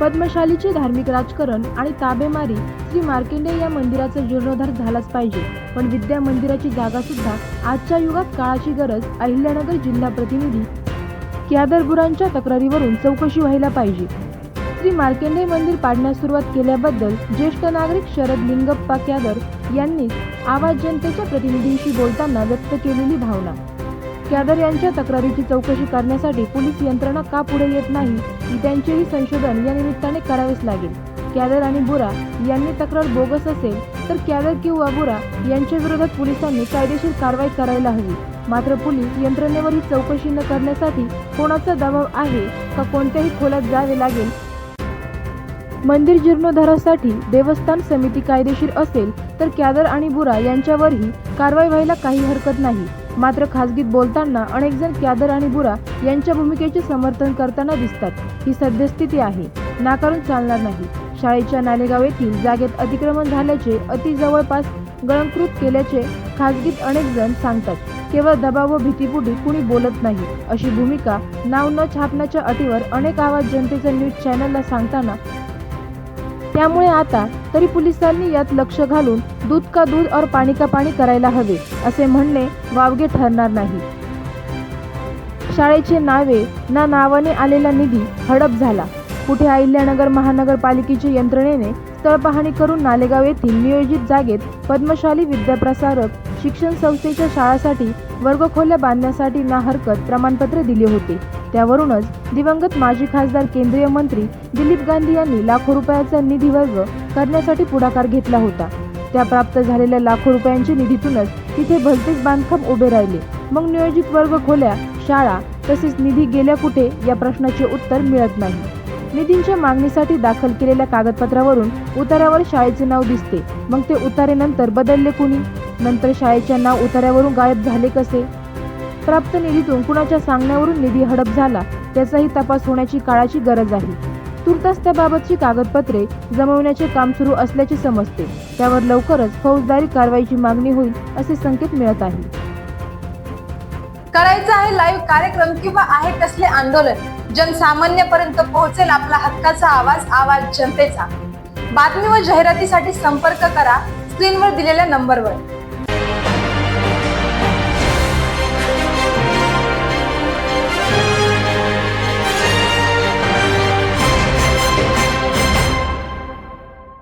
पद्मशालीचे धार्मिक राजकारण आणि ताबेमारी श्री मार्केंडे या मंदिराचा जीर्णोद्धार झालाच पाहिजे. पण विद्या मंदिराची जागा सुद्धा आजच्या युगात काळाची गरज अहिल्यानगर जिल्हा प्रतिनिधी क्यादरबुरांच्या तक्रारीवरून चौकशी व्हायला पाहिजे. श्री मार्केंडे मंदिर पाडण्यास सुरुवात केल्याबद्दल ज्येष्ठ नागरिक शरद लिंगप्पा क्यादर यांनी आवाज जनतेच्या प्रतिनिधींशी बोलताना व्यक्त केलेली भावना. कॅदर यांच्या तक्रारीची चौकशी करण्यासाठी पोलीस यंत्रणा का पुढे येत नाही त्यांचेही संशोधन या निमित्ताने करावेच लागेल. कॅदर आणि बुरा यांनी तक्रार बोगस असेल तर कॅदर किंवा बुरा यांच्या विरोधात पोलिसांनी कायदेशीर कारवाई करायला हवी. मात्र पोलीस यंत्रणेवर ही चौकशी न करण्यासाठी कोणाचा दबाव आहे का कोणत्याही खोल्यात जावे लागेल? मंदिर जीर्णोद्धारासाठी देवस्थान समिती कायदेशीर असेल तर कॅदर आणि बुरा यांच्यावरही कारवाई व्हायला काही हरकत नाही. मात्र खासगीत बोलताना अनेक जण क्यादर आणि बुरा यांच्या भूमिकेचे समर्थन करताना दिसतात. ही सद्यस्थिती आहे. नाकारून चालणार नाही. शाळेच्या नालेगाव येथील जागेत अतिक्रमण झाल्याचे अति जवळपास गळंकृत केल्याचे खासगीत अनेक जण सांगतात. केवळ दबाव व भीतीपुटी कुणी बोलत नाही अशी भूमिका नाव न छापण्याच्या अटीवर अनेक आवाज जनतेच्या न्यूज चॅनलला सांगताना त्यामुळे आता तरी पोलिसांनी यात लक्ष घालून दूध का दूध और पाणी का पाणी करायला हवे असे म्हणणे वावगे ठरणार नाही. शाळेचे नावे ना नावाने आलेला निधी हडप झाला. कुठे अहिल्यानगर महानगरपालिकेच्या यंत्रणेने स्थळ पाहणी करून नालेगाव येथील नियोजित जागेत पद्मशाली विद्याप्रसारक शिक्षण संस्थेच्या शाळासाठी वर्गखोल्या बांधण्यासाठी ना हरकत प्रमाणपत्र दिले होते. त्यावरूनच दिवंगत माजी खासदार केंद्रीय मंत्री दिलीप गांधी यांनी लाखो रुपयाचा निधी वर्ग करण्यासाठी पुढाकार घेतला होता. त्या प्राप्त झालेल्या लाखो रुपयांच्या निधीतूनच तिथे भलतेच बांधकाम उभे राहिले. मग नियोजित वर्ग खोल्या शाळा तसेच निधी गेल्या कुठे या प्रश्नाचे उत्तर मिळत नाही. निधींच्या मागणीसाठी दाखल केलेल्या कागदपत्रावरून उतार्यावर शाळेचे नाव दिसते. मग ते उतारेनंतर बदलले कुणी? नंतर शाळेच्या नाव उतार्यावरून गायब झाले कसे? प्राप्त निधीतून कुणाच्या सांगण्यावरून निधी हडप झाला त्याचाही तपास होण्याची काळाची गरज आहे. तुर्तास त्याबाबतची कागदपत्रे जमवण्याचे काम सुरू असल्याचे समजते. त्यावर लवकरच फौजदारी कारवाईची मागणी होईल असे संकेत मिळत आहे करायचं आहे लाईव्ह कार्यक्रम किंवा आहे कसले आंदोलन? जनसामान्यपर्यंत पोहोचेल आपला हक्काचा आवाज आवाज जनतेचा. बातमी व जाहिरातीसाठी संपर्क करा स्क्रीनवर दिलेल्या नंबरवर